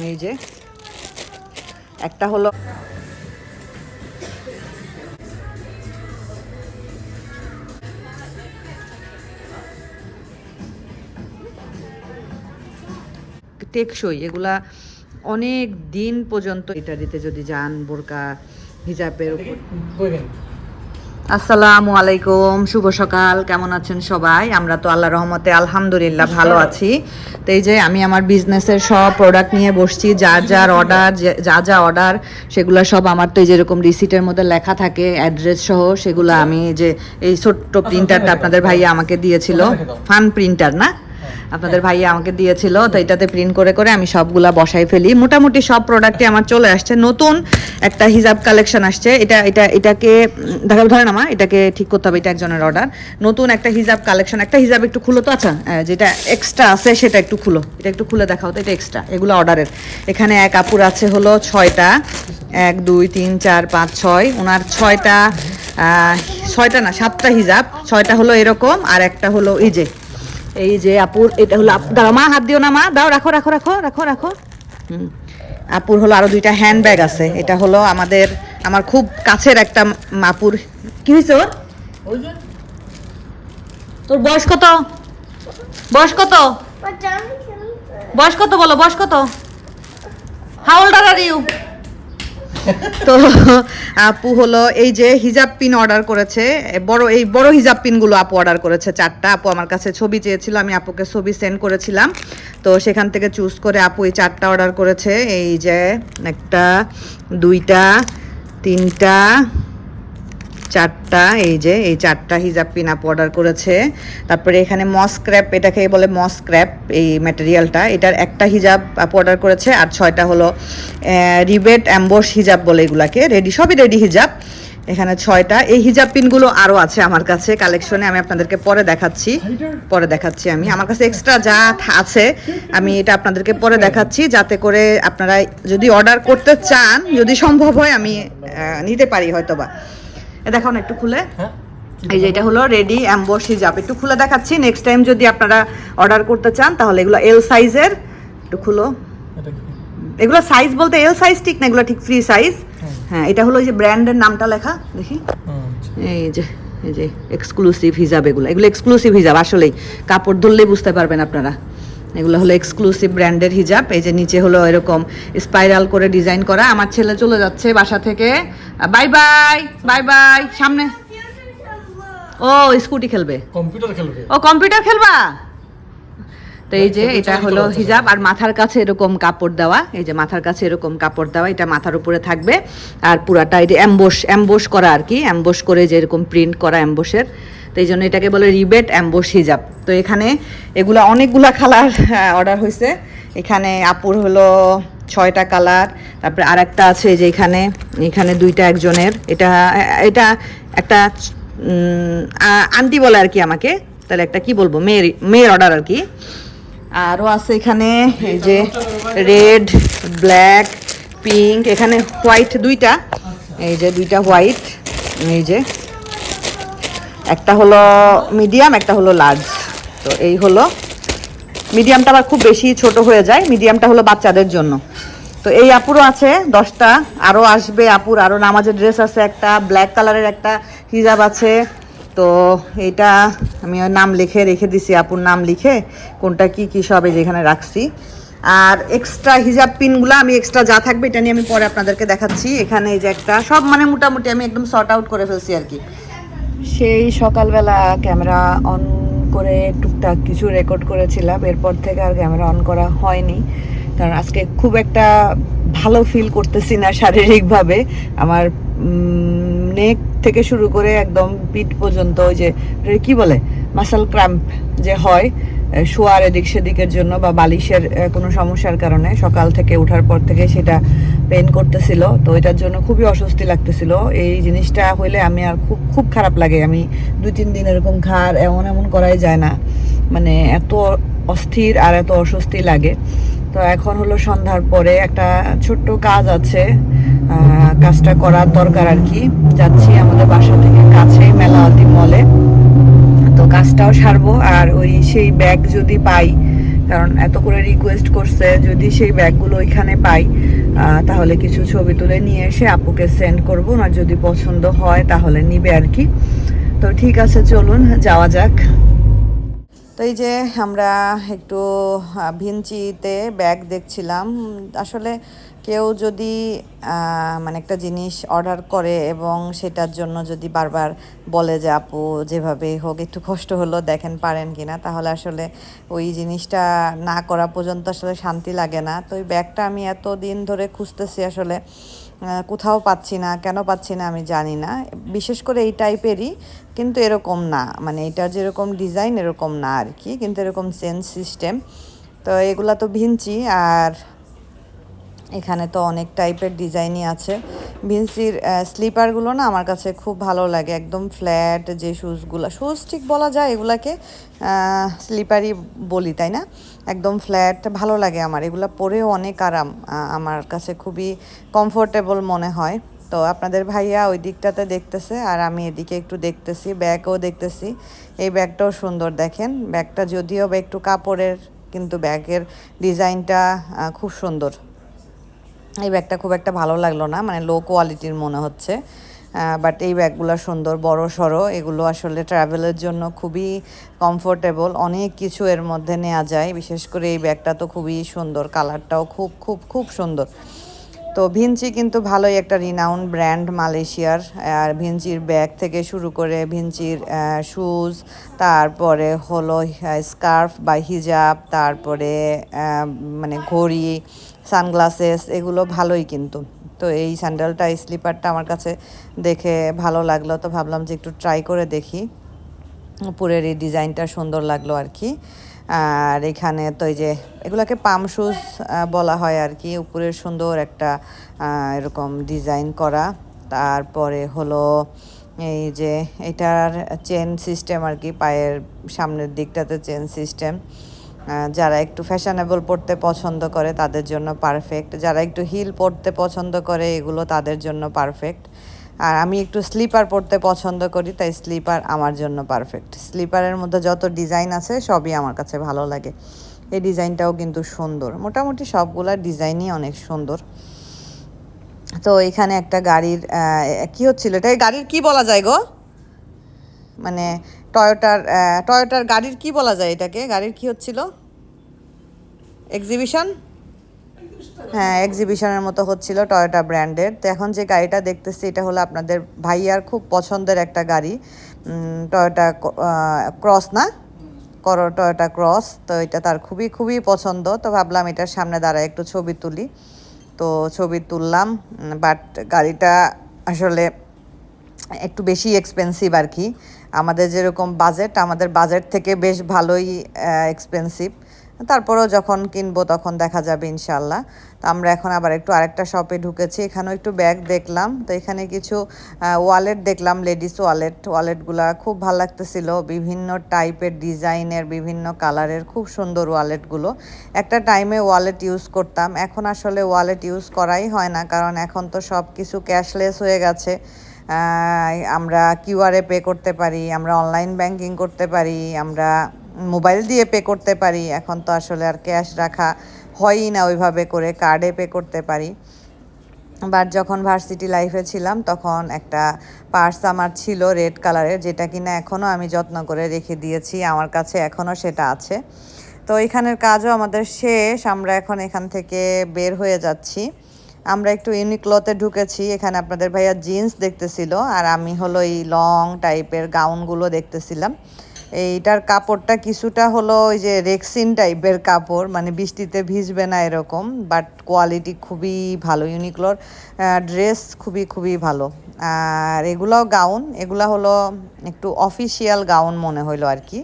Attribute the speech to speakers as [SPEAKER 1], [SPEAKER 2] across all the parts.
[SPEAKER 1] এই যে, একটা হলো টেকসই, এগুলা অনেক দিন পর্যন্ত ইত্যাদিতে যদি যান বোরকা, হিজাবের উপর। আসসালামু আলাইকুম শুভ সকাল কেমন আছেন সবাই? আমরা তো আল্লাহ রহমতে আলহামদুলিল্লাহ ভালো আছি। তো এই যে আমি আমার বিজনেসের সব প্রোডাক্ট নিয়ে বসছি যা যার অর্ডার যা যা অর্ডার সেগুলো সব আমার তো এই যেরকম রিসিটের মধ্যে লেখা থাকে অ্যাড্রেস সহ সেগুলো আমি যে এই ছোট্ট প্রিন্টারটা আপনাদের ভাইয়া আমাকে দিয়েছিল। ফান প্রিন্টার না? আপনাদের ভাইয়া আমাকে দিয়েছিল, তো এটাতে প্রিন্ট করে করে আমি সবগুলা বসাই ফেলি। মোটামুটি সব প্রোডাক্টই আমার চলে আসছে। নতুন একটা হিজাব কালেকশন আসছে। এটা এটা, এটাকে দেখা ধরেন আমার, এটাকে ঠিক করতে হবে, এটা একজনের অর্ডার নতুন একটা হিজাব কালেকশন একটা হিজাব একটু খুলো তো আচ্ছা যেটা এক্সট্রা আছে সেটা একটু খুলো। এটা একটু খুলে দেখাও তো, এটা এক্সট্রা এগুলো অর্ডারের এখানে এক আপুর আছে হলো ছয়টা। এক, দুই, তিন, চার, পাঁচ, ছয়। ওনার ছয়টা ছয়টা না, সাতটা হিজাব। ছয়টা হলো এরকম, আর একটা হলো এই যে এই যে আপুর এটা হলো দাঁড়াও মা হাত দিও না মা। দাও রাখো রাখো রাখো রাখো রাখো। হুম। আপুর হলো আরও দুইটা হ্যান্ড ব্যাগ আছে। এটা হলো আমাদের আমার খুব কাছের একটা মাপুর কি হয়েছে ওর? তোর বয়স কত? বয়স কত? বয়স কত বলো বয়স কত? হাউ ওল্ড আর ইউ তো আপু হলো এই যে হিজাব পিন অর্ডার করেছে বড়, এই বড় হিজাব পিনগুলো আপু অর্ডার করেছে, চারটা। আপু আমার কাছে ছবি চেয়েছিল, আমি আপুকে ছবি সেন্ড করেছিলাম। তো সেখান থেকে চুজ করে আপু এই চারটা অর্ডার করেছে। এই যে একটা, দুইটা, তিনটা চারটা, এই যে, এই চারটা হিজাব পিন আপ অর্ডার করেছে। তারপরে এখানে মস্ক্র্যাপ এটাকে বলে মস্ক্র্যাপ এই ম্যাটেরিয়ালটা এটার একটা হিজাব আপ অর্ডার করেছে, আর ছয়টা হলো রিবেট অ্যাম্বোস হিজাব বলে এগুলাকে। রেডি সবই রেডি হিজাব। এখানে ছয়টা। এই হিজাব পিনগুলো আরও আছে আমার কাছে কালেকশনে আমি আপনাদেরকে পরে দেখাচ্ছি। পরে দেখাচ্ছি আমি। আমার কাছে এক্সট্রা যা আছে, আমি এটা আপনাদেরকে পরে দেখাচ্ছি, যাতে করে আপনারা যদি অর্ডার করতে চান, যদি সম্ভব হয়, আমি নিতে পারি হয়তোবা। দেখো না একটু খুলে। এই যে এটা হলো রেডি অ্যাম্বোস হিজাব একটু খুলে দেখাচ্ছি নেক্সট টাইম যদি আপনারা অর্ডার করতে চান তাহলে এগুলো এল সাইজের একটু খুলো। এগুলো সাইজ বলতে এল সাইজ ঠিক না এগুলো ঠিক ফ্রি সাইজ হ্যাঁ এটা হলো যে ব্র্যান্ডের নামটা লেখা দেখি। এই যে এই যে এক্সক্লুসিভ হিজাব এগুলো। এগুলো এক্সক্লুসিভ হিজাব আসলেই। কাপড় ধরলেই বুঝতে পারবেন আপনারা। এগুলো হলো এক্সক্লুসিভ ব্র্যান্ডের হিজাব এই যে নিচে হলো এরকম স্পাইরাল করে ডিজাইন করা। আমার ছেলে চলে যাচ্ছে বাসা থেকে। বাই বাই বাই বাই সামনে। ও স্কুটি খেলবে।
[SPEAKER 2] কম্পিউটার খেলবে।
[SPEAKER 1] ও কম্পিউটার খেলবা? তো এই যে এটা হলো হিজাব আর মাথার কাছে এরকম কাপড় দেওয়া। এই যে মাথার কাছে এরকম কাপড় দেওয়া এটা মাথার উপরে থাকবে। আর পুরাটা এটা অ্যাম্বোস অ্যাম্বোস করা আর কি। অ্যাম্বোস করে যে এরকম প্রিন্ট করা অ্যাম্বোসের তো এই জন্য এটাকে বলে রিবেট অ্যাম্বোস হিজাব। তো এখানে এগুলা অনেকগুলা কালার অর্ডার হয়েছে এখানে আপুর হলো ছয়টা কালার, তারপরে আরেকটা আছে যে এখানে এখানে দুইটা একজনের। এটা এটা একটা আন্টি বলে আর কি আমাকে। তাহলে একটা কি বলব? মেয়ের মেয়ের অর্ডার আর কি। আরও আছে এখানে এই যে রেড, ব্ল্যাক, পিঙ্ক, এখানে হোয়াইট দুইটা। এই যে দুইটা হোয়াইট, এই যে একটা হলো মিডিয়াম একটা হলো লার্জ তো এই হলো। মিডিয়ামটা আবার খুব বেশি ছোট হয়ে যায়। মিডিয়ামটা হলো বাচ্চাদের জন্য। তো এই আপুরও আছে দশটা। আরও আসবে আপুর। আরও নামাজের ড্রেস আছে একটা ব্ল্যাক কালারের একটা হিজাব আছে। তো এইটা আমি নাম লিখে রেখে দিছি, আপুর নাম লিখে। কোনটা কি কি সব এই যেখানে রাখছি। আর এক্সট্রা হিজাব পিনগুলো আমি এক্সট্রা যা থাকবে এটা নিয়ে আমি পরে আপনাদেরকে দেখাচ্ছি। এখানে এই যে একটা, সব মানে মোটামুটি আমি একদম শর্ট আউট করে ফেলছি আর কি। সেই সকালবেলা ক্যামেরা অন করে টুকটাক কিছু রেকর্ড করেছিলাম। এরপর থেকে আর ক্যামেরা অন করা হয়নি। কারণ আজকে খুব একটা ভালো ফিল করতেছি না শারীরিকভাবে। আমার নেক থেকে শুরু করে একদম পিঠ পর্যন্ত ওই যে কি বলে? মাসাল ক্র্যাম্প যে হয় শোয়ার এদিক সেদিকের জন্য বা বালিশের কোনো সমস্যার কারণে সকাল থেকে ওঠার পর থেকে সেটা পেন করতেছিল। তো এটার জন্য খুবই অস্বস্তি লাগতেছিল। এই জিনিসটা হইলে আমি আর খুব খুব খারাপ লাগে। আমি দুই তিন দিন এরকম ঘাড় এমন এমন করাই যায় না। মানে এত অস্থির আর এত অস্বস্তি লাগে। তো এখন হলো সন্ধ্যার পরে একটা ছোট্ট কাজ আছে। কাজটা করার দরকার আর কি। যাচ্ছি আমাদের বাসা থেকে কাছেই মেলাওয়াতি মলে। কাজটাও সারবো। আর ওই সেই ব্যাগ যদি পাই কারণ এত করে রিকোয়েস্ট করছে যদি সেই ব্যাগগুলো ওইখানে পাই তাহলে কিছু ছবি তুলে নিয়ে এসে আপুকে সেন্ড করব। না যদি পছন্দ হয় তাহলে নিবে আর কি। তো ঠিক আছে চলুন যাওয়া যাক। তো এই যে আমরা একটু আহ, ভিঞ্চিতে ব্যাগ দেখছিলাম। আসলে কেউ যদি মানে একটা জিনিস অর্ডার করে এবং সেটার জন্য যদি বারবার বলে যে, আপু, যেভাবে হোক একটু কষ্ট হলো, দেখেন পারেন কি না, তাহলে আসলে ওই জিনিসটা না করা পর্যন্ত আসলে শান্তি লাগে না। তো ওই ব্যাগটা আমি এত দিন ধরে খুঁজতেছি আসলে কোথাও পাচ্ছি না, কেন পাচ্ছি না আমি জানি না। বিশেষ করে এই টাইপেরই কিন্তু এরকম না। মানে এটার যেরকম ডিজাইন এরকম না আর কি, কিন্তু এরকম চেঞ্জ সিস্টেম। তো এগুলা তো ভিঞ্চি আর এখানে তো অনেক টাইপের ডিজাইনই আছে। ভিন্সির স্লিপারগুলো না আমার কাছে খুব ভালো লাগে। একদম ফ্ল্যাট যে শুজগুলো, শুজ ঠিক বলা যায় এগুলাকে স্লিপারই বলি, তাই না? একদম ফ্ল্যাট ভালো লাগে আমার। এগুলো পরেও অনেক আরাম আমার কাছে খুবই কমফোর্টেবল মনে হয়। তো আপনাদের ভাইয়া ওই দিকটাতে দেখতেছে আর আমি এদিকে একটু দেখতেছি, ব্যাগও দেখতেছি। এই ব্যাগটাও সুন্দর, দেখেন। ব্যাগটা যদিও বা একটু কাপড়ের, কিন্তু ব্যাগের ডিজাইনটা খুব সুন্দর। এই ব্যাগটা খুব একটা ভালো লাগল না মানে লো কোয়ালিটির মনে হচ্ছে। বাট এই ব্যাগগুলো সুন্দর, বড় সড়ো এগুলো আসলে ট্রাভেলের জন্য খুবই কমফোর্টেবল অনেক কিছু এর মধ্যে নেওয়া যায়। বিশেষ করে এই ব্যাগটা তো খুবই সুন্দর কালারটাও খুব খুব খুব সুন্দর। তো ভিঞ্চি কিন্তু ভালোই একটা রিনাউন ব্র্যান্ড মালয়েশিয়ার, আর ভিঞ্চির ব্যাগ থেকে শুরু করে ভিঞ্চির শুজ তারপরে হলো স্কার্ফ বা হিজাব তারপরে মানে ঘড়ি সানগ্লাসেস, এগুলো ভালোই কিন্তু। তো এই স্যান্ডেলটা, এই স্লিপারটা আমার কাছে দেখে ভালো লাগল, তো ভাবলাম যে একটু ট্রাই করে দেখি। উপরের এই ডিজাইনটা সুন্দর লাগল আর কি। আর এখানে তো এই যে, এগুলোকে পাম শুজ বলা হয় আর কি উপরের সুন্দর একটা এরকম ডিজাইন করা। তারপরে হলো এই যে, এটার চেন সিস্টেম আর কি, পায়ের সামনের দিকটাতে চেন সিস্টেম। যারা একটু ফ্যাশনেবল পড়তে পছন্দ করে, তাদের জন্য পারফেক্ট যারা একটু হিল পড়তে পছন্দ করে, এগুলো তাদের জন্য পারফেক্ট আর আমি একটু স্লিপার পরতে পছন্দ করি, তাই স্লিপার আমার জন্য পারফেক্ট স্লিপারের মধ্যে যত ডিজাইন আছে, সবই আমার কাছে ভালো লাগে। এই ডিজাইনটাও কিন্তু সুন্দর। মোটামুটি সবগুলা ডিজাইনই অনেক সুন্দর। তো এখানে একটা গাড়ির কি হচ্ছিল? এটা গাড়ির কি বলা যায় গো? মানে টয়োটার টয়োটার গাড়ির কি বলা যায় এটাকে? গাড়ির কি হচ্ছিল? এক্সিবিশন হ্যাঁ এক্সিবিশনের মতো হচ্ছিল টয়োটা ব্র্যান্ডের তো এখন যে গাড়িটা দেখতেছি, এটা হলো আপনাদের ভাইয়ার খুব পছন্দের একটা গাড়ি। টয়োটা ক্রস না? কর টয়োটা ক্রস তো এটা তার খুবই খুবই পছন্দ। তো ভাবলাম এটার সামনে দাঁড়ায় একটু ছবি তুলি। তো ছবি তুললাম বাট গাড়িটা আসলে একটু বেশি এক্সপেন্সিভ আর কি। আমাদের যেরকম বাজেট আমাদের বাজেট থেকে বেশ ভালোই এক্সপেন্সিভ তারপরেও যখন কিনবো তখন দেখা যাবে ইনশাল্লাহ তো আমরা এখন আবার একটু আরেকটা শপে ঢুকেছি। এখানেও একটু ব্যাগ দেখলাম। তো এখানে কিছু ওয়ালেট দেখলাম লেডিস ওয়ালেট ওয়ালেটগুলা খুব ভালো লাগতেছিল। বিভিন্ন টাইপের ডিজাইনের বিভিন্ন কালারের খুব সুন্দর ওয়ালেটগুলো একটা টাইমে ওয়ালেট ইউজ করতাম। এখন আসলে ওয়ালেট ইউজ করাই হয় না। কারণ এখন তো সব কিছু ক্যাশলেস হয়ে গেছে। আমরা কিউআরে পে করতে পারি, আমরা অনলাইন ব্যাংকিং করতে পারি, আমরা মোবাইল দিয়ে পে করতে পারি। এখন তো আসলে আর ক্যাশ রাখা হয়ই না ওইভাবে করে কার্ডে পে করতে পারি। বাট যখন ভার্সিটি লাইফে ছিলাম, তখন একটা পার্স আমার ছিল রেড কালারের যেটা কিনা এখনও আমি যত্ন করে রেখে দিয়েছি, আমার কাছে এখনও সেটা আছে। তো এখানের কাজও আমাদের শেষ, আমরা এখন এখান থেকে বের হয়ে যাচ্ছি। আমরা একটু ইউনিক্লোতে ঢুকেছি, এখানে আপনাদের ভাইয়া জিন্স দেখতেছিল, আর আমি হলো এই লং টাইপের গাউনগুলো দেখতেছিলাম। এইটার কাপড়টা কিছুটা হলো ওই যে রেক্সিন টাইপের কাপড় মানে বৃষ্টিতে ভিজবে না এরকম, বাট কোয়ালিটি খুবই ভালো, ইউনিক্লোর ড্রেস খুবই খুবই ভালো। আর এগুলাও গাউন, এগুলা হলো একটু অফিসিয়াল গাউন মনে হইল আর কি।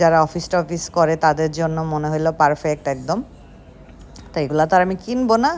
[SPEAKER 1] যারা অফিস টফিস করে তাদের জন্য মনে হইল পারফেক্ট একদম। তো এগুলো তো আর আমি কিনবো না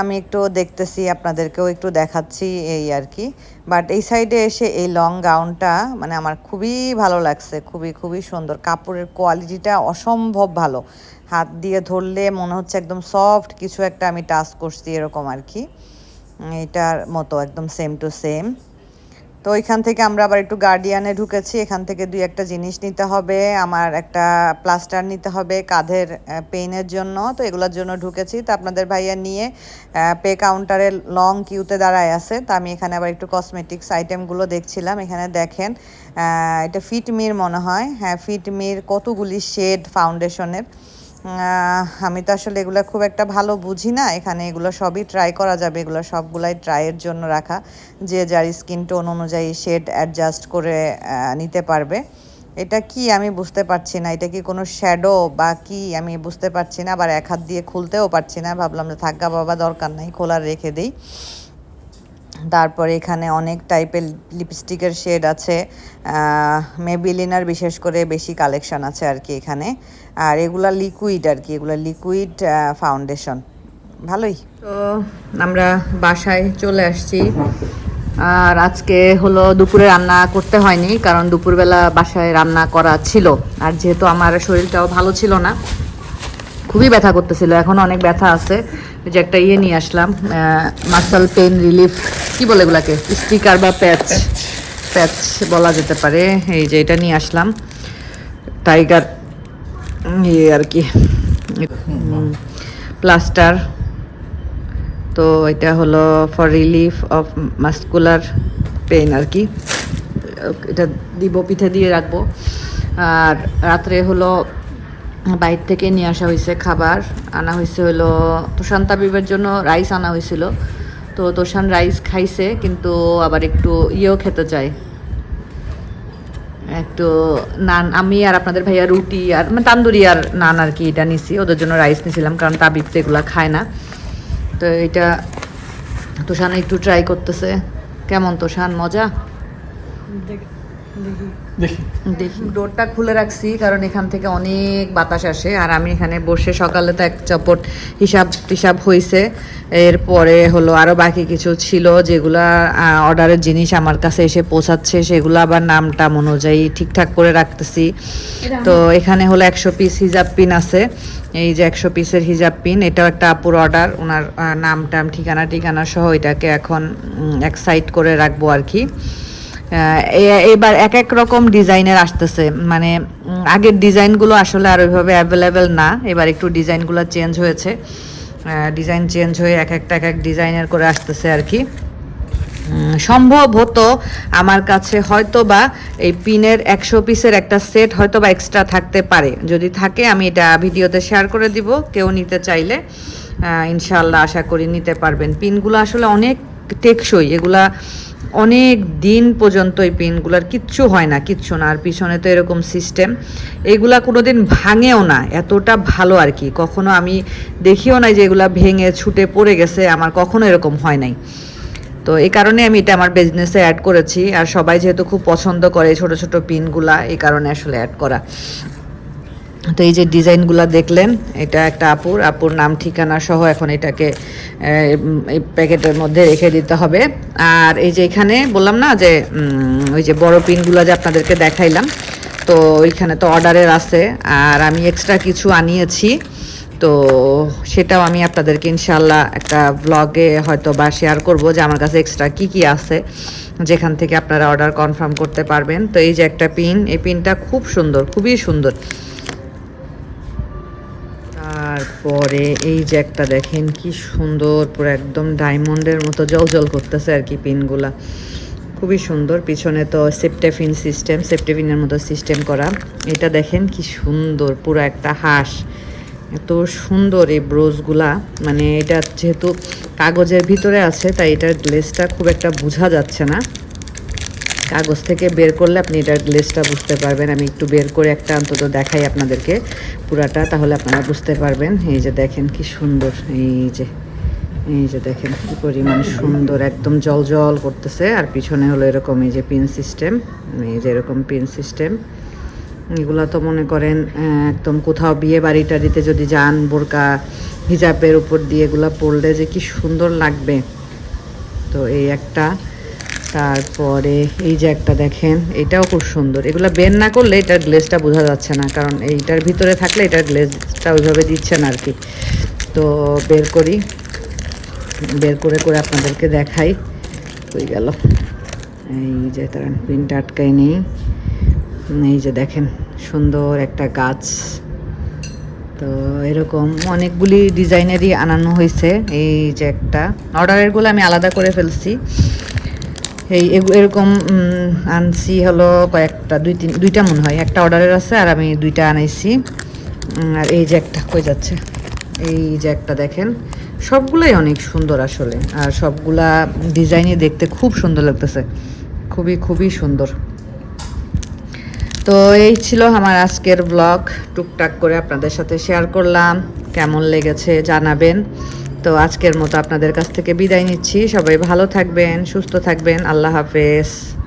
[SPEAKER 1] আমি একটু দেখতেছি, আপনাদেরকেও একটু দেখাচ্ছি এই আর কি। বাট এই সাইডে এসে এই লং গাউনটা মানে আমার খুবই ভালো লাগছে, খুবই খুবই সুন্দর। কাপড়ের কোয়ালিটিটা অসম্ভব ভালো। হাত দিয়ে ধরলে মনে হচ্ছে একদম সফট কিছু একটা আমি টাচ করছি, এরকম আর কি। এটার মতো, একদম সেম টু সেম তো ওইখান থেকে আমরা আবার একটু গার্ডিয়ানে ঢুকেছি। এখান থেকে দুই একটা জিনিস নিতে হবে, আমার একটা প্লাস্টার নিতে হবে কাঁধের পেইনের জন্য। তো এগুলোর জন্য ঢুকেছি। তো আপনাদের ভাইয়া নিয়ে পে কাউন্টারে লং কিউতে দাঁড়ায় আছে। তো আমি এখানে আবার একটু কসমেটিক্স আইটেমগুলো দেখছিলাম। এখানে দেখেন এটা ফিটমির মনে হয়। হ্যাঁ ফিটমির কতগুলি শেড ফাউন্ডেশনের আমি তো আসলে এগুলো খুব একটা ভালো বুঝি না। এখানে এগুলো সবই ট্রাই করা যাবে। এগুলো সবগুলাই ট্রাইয়ের জন্য রাখা। যে যার স্কিন টোন অনুযায়ী শেড অ্যাডজাস্ট করে নিতে পারবে। এটা কি আমি বুঝতে পারছি না। এটা কি কোনো শ্যাডো বা কি আমি বুঝতে পারছি না। আবার এক হাত দিয়ে খুলতেও পারছি না। ভাবলাম যে থাকা বাবা, দরকার নাই। খোলা রেখে দিই। তারপরে এখানে অনেক টাইপের লিপস্টিকের শেড আছে মেবিলিনার বিশেষ করে বেশি কালেকশন আছে আর কি এখানে। আর এগুলা লিকুইড আর কি এগুলা লিকুইড ফাউন্ডেশন ভালোই। তো আমরা বাসায় চলে আসছি। আর আজকে হলো দুপুরে রান্না করতে হয়নি, কারণ দুপুরবেলা বাসায় রান্না করা ছিল। আর যেহেতু আমার শরীরটাও ভালো ছিল না, খুবই ব্যথা করতেছিল, এখন অনেক ব্যথা আছে। এই যে একটা ইয়ে নিয়ে আসলাম মাসাল পেন রিলিফ কি বলে এগুলাকে? স্টিকার বা প্যাচ প্যাচ বলা যেতে পারে। এই যে এটা নিয়ে আসলাম। টাইগার ইয়ে আর কি। প্লাস্টার তো এটা হলো for relief of muscular pain আর কি। এটা দিব, পিঠে দিয়ে রাখব। আর রাত্রে হলো বাইরে থেকে নিয়ে আসা হয়েছে খাবার। আনা হয়েছে হলো তোষান তাবিবের জন্য রাইস আনা হয়েছিল তো তোষান রাইস খাইছে, কিন্তু আবার একটু ইয়েও খেতে চায়। একটু নান, আমি আর আপনাদের ভাইয়া রুটি আর মানে তান্দুরি আর নান আর কি এটা নিছি, ওদের জন্য রাইস নিয়েছিলাম কারণ তাবিব তো এগুলো খায় না। তো এটা তোষান একটু ট্রাই করতেছে। কেমন তোষান? মজা?
[SPEAKER 2] দেখি।
[SPEAKER 1] দেখি। ডোরটা খুলে রাখছি কারণ এখান থেকে অনেক বাতাস আসে আর আমি এখানে বসে সকালে তো এক চপট হিসাব টিসাব হয়েছে এরপরে হলো আরও বাকি কিছু ছিল যেগুলা অর্ডারের জিনিস আমার কাছে এসে পৌঁছাচ্ছে সেগুলো আবার নাম টাম অনুযায়ী ঠিকঠাক করে রাখতেছি। তো এখানে হলো একশো পিস হিজাব পিন আছে। এই যে একশো পিসের হিজাব পিন এটাও একটা আপুর অর্ডার ওনার নাম টাম ঠিকানা ঠিকানা সহ এটাকে এখন এক সাইড করে রাখব আর কি। এবার এক এক রকম ডিজাইনের আসতেছে। মানে আগের ডিজাইনগুলো আসলে আর ওইভাবে অ্যাভেলেবেল না। এবার একটু ডিজাইনগুলো চেঞ্জ হয়েছে। ডিজাইন চেঞ্জ হয়ে এক একটা এক এক ডিজাইনের করে আসতেছে আর কি। সম্ভব সম্ভবত আমার কাছে হয়তো বা এই পিনের একশো পিসের একটা সেট হয়তো বা এক্সট্রা থাকতে পারে। যদি থাকে, আমি এটা ভিডিওতে শেয়ার করে দিব। কেউ নিতে চাইলে ইনশাল্লাহ আশা করি নিতে পারবেন। পিনগুলো আসলে অনেক টেকসই। এগুলা অনেক দিন পর্যন্ত এই পিনগুলার কিচ্ছু হয় না, কিচ্ছু না। আর পিছনে তো এরকম সিস্টেম এগুলা কোনো দিন ভাঙেও না, এতটা ভালো আর কি। কখনো আমি দেখিও নাই যে এগুলা ভেঙে ছুটে পড়ে গেছে, আমার কখনো এরকম হয় নাই। তো এই কারণে আমি এটা আমার বিজনেসে অ্যাড করেছি। আর সবাই যেহেতু খুব পছন্দ করে ছোট ছোট পিনগুলা, এই কারণে আসলে অ্যাড করা। তো এই যে ডিজাইনগুলো দেখলেন, এটা একটা আপুর। আপুর নাম, ঠিকানা সহ এখন এটাকে প্যাকেটের মধ্যে রেখে দিতে হবে। আর এই যে এখানে বললাম না যে ওই যে বড় পিনগুলো যে আপনাদেরকে দেখাইলাম, তো ওইখানে তো অর্ডারের আছে। আর আমি এক্সট্রা কিছু আনিয়েছি, তো সেটাও আমি আপনাদেরকে ইনশাল্লাহ একটা ব্লগে হয়তো বা শেয়ার করব যে আমার কাছে এক্সট্রা কি কি আছে, যেখান থেকে আপনারা অর্ডার কনফার্ম করতে পারবেন। তো এই যে একটা পিন এই পিনটা খুব সুন্দর, খুবই সুন্দর। তারপরে এই যে একটা দেখেন, কি সুন্দর, পুরো একদম ডায়মন্ডের মতো জল করতেছে আর কি পিনগুলা। খুবই সুন্দর, পিছনে তো সেপ্টেফিন সিস্টেম, সেপ্টেফিনের মতো সিস্টেম করা। এটা দেখেন কি সুন্দর, পুরো একটা হাঁস। এত সুন্দর এই ব্রোজগুলা মানে এটা যেহেতু কাগজের ভিতরে আছে, তাই এটার গ্লেসটা খুব একটা বোঝা যাচ্ছে না। কাগজ থেকে বের করলে আপনি এটার গ্লেসটা বুঝতে পারবেন। আমি একটু বের করে একটা অন্তত দেখাই আপনাদেরকে পুরাটা, তাহলে আপনারা বুঝতে পারবেন। এই যে দেখেন কি সুন্দর, এই যে এই যে দেখেন কি পরিমাণ সুন্দর, একদম জল জল করতেছে। আর পিছনে হলো এরকম এই যে পিন সিস্টেম এই যে এরকম পিন সিস্টেম এগুলো তো মনে করেন একদম কোথাও বিয়ে বাড়ি টাড়িতে যদি যান, বোরকা, হিজাবের উপর দিয়ে এগুলো পরলে যে কি সুন্দর লাগবে। তো এই একটা তারপরে এই যে একটা দেখেন, এটাও খুব সুন্দর। এগুলো বের না করলে এটার গ্লেজটা বোঝা যাচ্ছে না, কারণ এইটার ভিতরে থাকলে এটার গ্লেজটা ওইভাবে দিচ্ছে না আর কি তো বের করি, বের করে করে আপনাদেরকে দেখাই। হয়ে গেল। এই যে তার প্রিন্ট আটকাই নেই। এই যে দেখেন, সুন্দর একটা গাছ। তো এরকম অনেকগুলি ডিজাইনেরই আনানো হয়েছে। এই যে একটা অর্ডারেরগুলো আমি আলাদা করে ফেলছি। এই এরকম আনছি হলো কয়েকটা, দুই তিন, দুইটা মনে হয়। একটা অর্ডারের আছে আর আমি দুইটা আনাইছি। আর এই যে একটা কই যাচ্ছে? এই যে একটা দেখেন, সবগুলাই অনেক সুন্দর আসলে। আর সবগুলা ডিজাইনই দেখতে খুব সুন্দর লাগতেছে। খুবই খুবই সুন্দর। তো এই ছিল আমার আজকের ব্লগ টুকটাক করে আপনাদের সাথে শেয়ার করলাম। কেমন লেগেছে জানাবেন। তো আজকের মতো আপনাদের কাছ থেকে বিদায় নিচ্ছি। সবাই ভালো থাকবেন, সুস্থ থাকবেন। আল্লাহ হাফেজ।